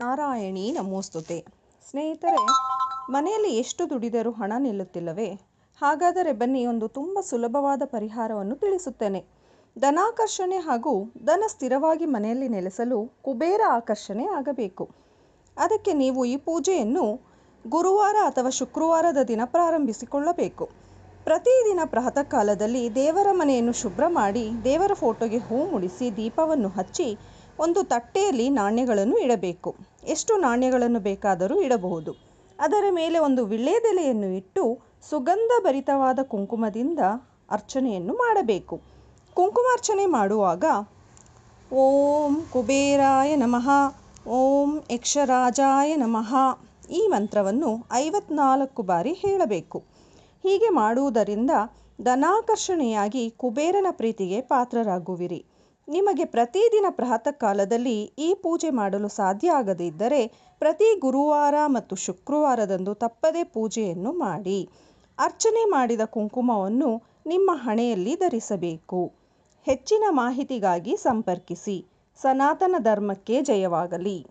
ನಾರಾಯಣಿ ನಮೋಸ್ತುತೆ. ಸ್ನೇಹಿತರೆ, ಮನೆಯಲ್ಲಿ ಎಷ್ಟು ದುಡಿದರೂ ಹಣ ನಿಲ್ಲುತ್ತಿಲ್ಲವೇ? ಹಾಗಾದರೆ ಬನ್ನಿ ಒಂದು ತುಂಬ ಸುಲಭವಾದ ಪರಿಹಾರವನ್ನು ತಿಳಿಸುತ್ತೇನೆ. ಧನಾಕರ್ಷಣೆ ಹಾಗೂ ಧನ ಸ್ಥಿರವಾಗಿ ಮನೆಯಲ್ಲಿ ನೆಲೆಸಲು ಕುಬೇರ ಆಕರ್ಷಣೆ ಆಗಬೇಕು. ಅದಕ್ಕೆ ನೀವು ಈ ಪೂಜೆಯನ್ನು ಗುರುವಾರ ಅಥವಾ ಶುಕ್ರವಾರದ ದಿನ ಪ್ರಾರಂಭಿಸಿಕೊಳ್ಳಬೇಕು. ಪ್ರತಿದಿನ ಪ್ರಾತಃ ಕಾಲದಲ್ಲಿ ದೇವರ ಮನೆಯನ್ನು ಶುಭ್ರ ಮಾಡಿ ದೇವರ ಫೋಟೋಗೆ ಹೂ ಮುಡಿಸಿ ದೀಪವನ್ನು ಹಚ್ಚಿ ಒಂದು ತಟ್ಟೆಯಲ್ಲಿ ನಾಣ್ಯಗಳನ್ನು ಇಡಬೇಕು. ಎಷ್ಟು ನಾಣ್ಯಗಳನ್ನು ಬೇಕಾದರೂ ಇಡಬಹುದು. ಅದರ ಮೇಲೆ ಒಂದು ವಿಳ್ಳೆದೆಲೆಯನ್ನು ಇಟ್ಟು ಸುಗಂಧ ಭರಿತವಾದ ಕುಂಕುಮದಿಂದ ಅರ್ಚನೆಯನ್ನು ಮಾಡಬೇಕು. ಕುಂಕುಮಾರ್ಚನೆ ಮಾಡುವಾಗ, ಓಂ ಕುಬೇರಾಯ ನಮಃ, ಓಂ ಯಕ್ಷರಾಜಾಯ ನಮಃ, ಈ ಮಂತ್ರವನ್ನು ಐವತ್ನಾಲ್ಕು ಬಾರಿ ಹೇಳಬೇಕು. ಹೀಗೆ ಮಾಡುವುದರಿಂದ ಧನಾಕರ್ಷಣೆಯಾಗಿ ಕುಬೇರನ ಪ್ರೀತಿಗೆ ಪಾತ್ರರಾಗುವಿರಿ. ನಿಮಗೆ ಪ್ರತಿದಿನ ಪ್ರಾತಃ ಕಾಲದಲ್ಲಿ ಈ ಪೂಜೆ ಮಾಡಲು ಸಾಧ್ಯ ಆಗದಿದ್ದರೆ ಪ್ರತಿ ಗುರುವಾರ ಮತ್ತು ಶುಕ್ರವಾರದಂದು ತಪ್ಪದೇ ಪೂಜೆಯನ್ನು ಮಾಡಿ. ಅರ್ಚನೆ ಮಾಡಿದ ಕುಂಕುಮವನ್ನು ನಿಮ್ಮ ಹಣೆಯಲ್ಲಿ ಧರಿಸಬೇಕು. ಹೆಚ್ಚಿನ ಮಾಹಿತಿಗಾಗಿ ಸಂಪರ್ಕಿಸಿ. ಸನಾತನ ಧರ್ಮಕ್ಕೆ ಜಯವಾಗಲಿ.